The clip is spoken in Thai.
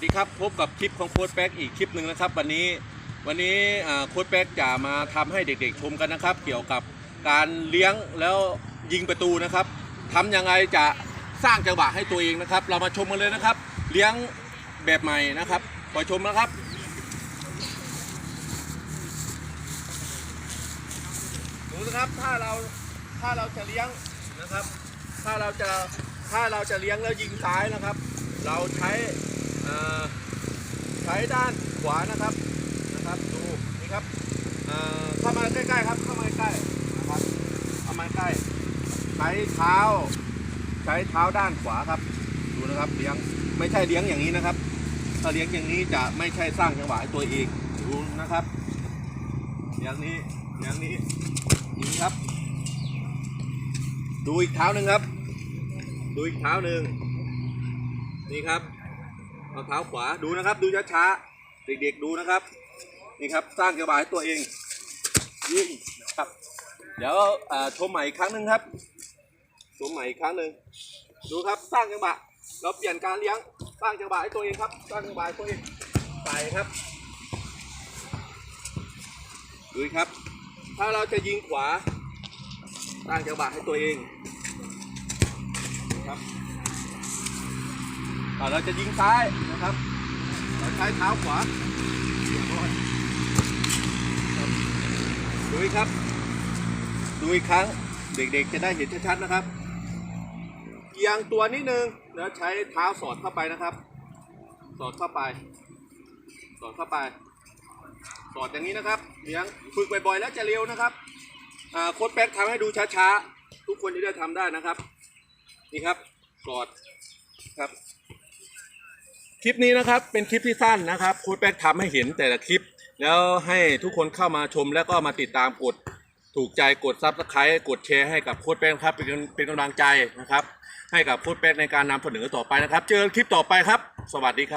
สดีครับ พบกับคลิปของโค้ดแป๊กอีกคลิปหนึ่งนะครับ วันนี้วันนี้โค้ดแป๊กจะมาทำให้เด็กๆชมกันนะครับ เกี่ยวกับการเลี้ยงแล้วยิงประตูนะครับทำยังไงจะสร้างจังหวะให้ตัวเองนะครับ เรามาชมกันเลยนะครับ เลี้ยงแบบใหม่นะครับขอชมนะครับดูนะครับถ้าเราถ้าเราจะเลี้ยงนะครับ ถ้าเราจะถ้าเราจะเลี้ยงแล้วยิงซ้ายนะครับ เราใช้ ใช้ด้านขวานะครับนะครับดูนี่ครับเข้ามาใกล้ๆครับเข้ามาใกล้นะครับเข้ามาใกล้ใช้เท้า ใช้เท้าด้านขวาครับ ดูนะครับเลี้ยงไม่ใช่เลี้ยงอย่างนี้นะครับ ถ้าเลี้ยงอย่างนี้จะไม่ใช่สร้างจังหวะให้ตัวเองดูนะครับอย่างนี้อย่างนี้นี้ครับ ดูอีกเท้าหนึ่งครับ ดูอีกเท้าหนึ่งนี่ครับ เอาเท้าขวาดูนะครับ ดูช้าๆเด็กๆดูนะครับ นี่ครับสร้างจังหวะให้ตัวเองยิงนะครับ เดี๋ยวเอ่อชมใหม่อีกครั้งหนึ่งครับชมใหม่อีกครั้งหนึ่งดูครับสร้างจังหวะเราเปลี่ยนการเลี้ยงสร้างจังหวะให้ตัวเองครับ สร้างจังหวะให้ตัวเองใส่ครับดูครับ ถ้าเราจะยิงขวาสร้างจังหวะให้ตัวเองนะครับ เราจะยิงซ้ายนะครับ เราใช้เท้าขวาดูอีกครับ ดูอีกครั้งเด็กๆจะได้เห็นชัดๆนะครับเอียงตัวนิดนึงแล้วใช้เท้าสอดเข้าไปนะครับ สอดเข้าไป สอดเข้าไป สอดอย่างนี้นะครับเลี้ยงฝึกบ่อยๆแล้วจะเร็วนะครับโค้ดแป๊กทำให้ดูช้าๆ ทุกคนจะได้ทำได้นะครับ นี่ครับกอดครับ คลิปนี้นะครับเป็นคลิปที่สั้นนะครับโค้ดแป๊กทำให้เห็นแต่ละคลิป แล้วให้ทุกคนเข้ามาชมแล้วก็มาติดตามกดถูกใจกดซับสไครต์กดแชร์ให้กับโค้ดแป๊กครับเป็นเป็นกำลังใจนะครับ ให้กับโค้ดแป๊กในการนำเสนอต่อไปนะครับ เจอกันคลิปต่อไปครับ สวัสดีครับ